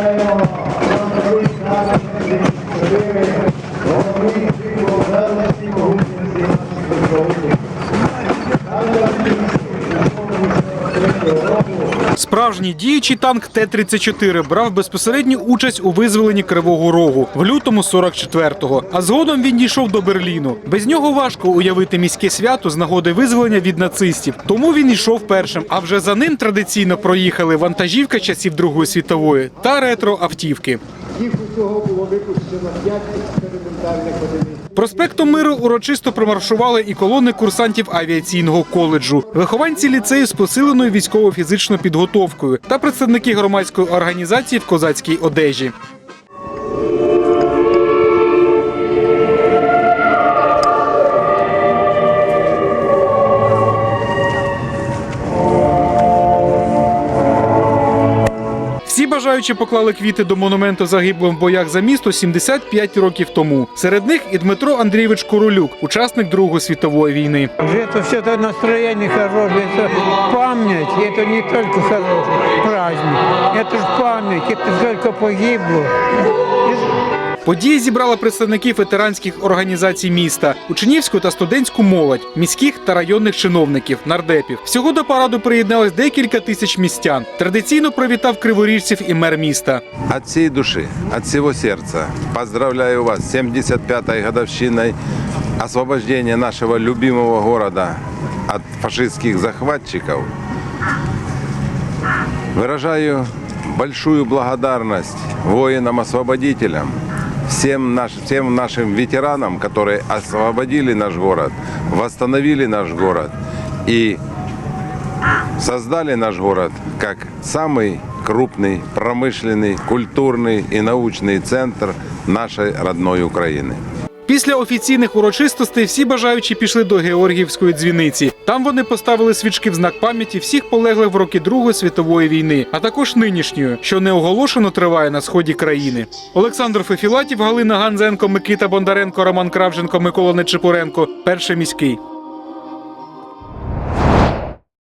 Bueno. Справжній діючий танк Т-34 брав безпосередню участь у визволенні Кривого Рогу в лютому 44-го. А згодом він дійшов до Берліну. Без нього важко уявити міське свято з нагоди визволення від нацистів. Тому він йшов першим. А вже за ним традиційно проїхали вантажівка часів Другої світової та ретро-автівки. Їх усього було випущено 5 експериментальних одиниць. Проспектом Миру урочисто промаршували і колони курсантів авіаційного коледжу, вихованці ліцею з посиленою військово-фізичною підготовкою та представники громадської організації в козацькій одежі. Всі бажаючі поклали квіти до монументу загиблим в боях за місто 75 років тому. Серед них і Дмитро Андрійович Королюк, учасник Другої світової війни. Это все это настроение хорошее, это память, и это не только хороший праздник, это же память, это сколько погибло. Подія зібрала представників ветеранських організацій міста, учнівську та студентську молодь, міських та районних чиновників, нардепів. Всього до параду приєдналось декілька тисяч містян. Традиційно привітав криворіжців і мер міста. От всей души, от всего сердца поздравляю вас с 75-й годовщиной освобождения нашего любимого города от фашистских захватчиков. Выражаю большую благодарность воинам-освободителям, всем, наш, всем нашим ветеранам, которые освободили наш город, восстановили наш город и создали наш город как самый крупный промышленный, культурный и научный центр нашей родной Украины. Після офіційних урочистостей всі бажаючі пішли до Георгіївської дзвіниці. Там вони поставили свічки в знак пам'яті всіх полеглих в роки Другої світової війни, а також нинішньої, що неоголошено триває на сході країни. Олександр Фефілатів, Галина Ганзенко, Микита Бондаренко, Роман Кравченко, Микола Нечепуренко Перший міський.